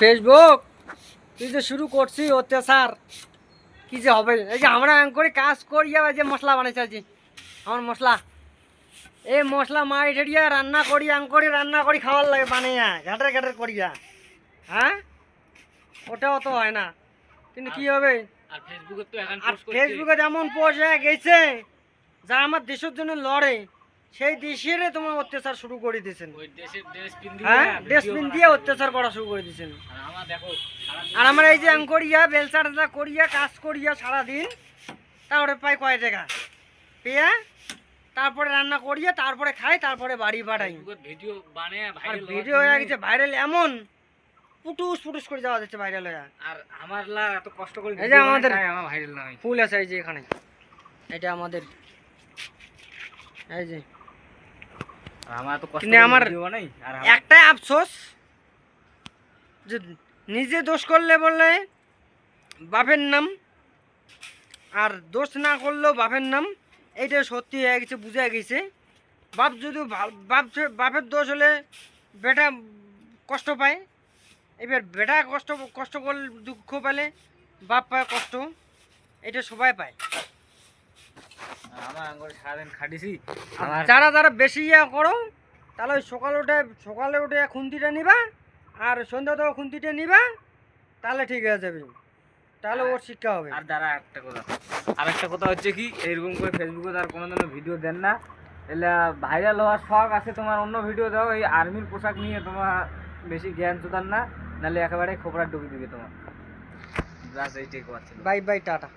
Facebook তুই যে শুরু করছি অত্যাচার কি যে হবে? এই যে আমরা এম করে কাজ করিয়া এই যে মশলা বানাইছে আমার মশলা। এই মশলা মারি ঠেড়িয়া রান্না করি আম করে রান্না করি খাওয়ার লাগে বানাইয়া ঘাটের ঘাটের করিয়া। হ্যাঁ? ওটাও তো হয় না। কিন্তু কি হবে? আর ফেসবুকে তো এখন আর ফেসবুকে যেমন পোস্ট হয়ে গেছে যা আমার দেশের জন্য লড়ে। সেই দেশের তোমার অত্যাচার শুরু করে দিয়েছেন। হ্যাঁ? ডস্টবিন দিয়ে অত্যাচার করা শুরু করে দিয়েছেন। আর আমার এই যে করিয়া বেলচা করিয়া কাজ করিয়া সারাদিন তারপরে পাই কয় টাকা পেয়া তারপরে রান্না করিয়া তারপরে খাই তারপরে বাড়ি পাঠাই। আর ভিডিও হয়ে গেছে ভাইরাল এমন পুটুস পুটুস করে যাওয়া যাচ্ছে ভাইরাল হয়ে। আর আমার লা এত কষ্ট করে এই যে আমাদের- ভাইরাল ফুল আছে এই যে এখানে। এটা আমাদের এই যে আর আমার এত কষ্ট কিন্তু আমার একটাই আফসোস যে নিজে দোষ করলে বললে বাপের নাম আর দোষ না করলেও বাপের নাম এইটা সত্যি হয়ে গেছে বুঝে গেছে। বাপ যদি বাপ বাপের দোষ হলে বেটা কষ্ট পায়। এবার বেটা কষ্ট কষ্ট করলে দুঃখ পেলে বাপ পায় কষ্ট এটা সবাই পায় আর আমার আঙ্গুরে সারাদিন খাটিছি আর আমার যারা যারা বেশি ইয়া করো তাহলে ওই সকালে উঠে সকালে উঠে খুন্তিটা নিবা আর সন্ধ্যাতেও খুন্তিটা নিবা তাহলে ঠিক হয়ে যাবে। তাহলে ওর শিক্ষা হবে। আর দ্বারা একটা কথা। আর একটা কথা হচ্ছে কি এইরকম করে ফেসবুকে আর কোনো দিনও ভিডিও দেন না। এলে ভাইরাল হওয়ার শখ আছে তোমার অন্য ভিডিও দাও এই আর্মির পোশাক নিয়ে তোমার বেশি জ্ঞান চোদান না নাহলে একেবারে খোপড়া ঢুকে দিবে তোমার। ব্যাস এইটাই কথা বাই বাই টাটা।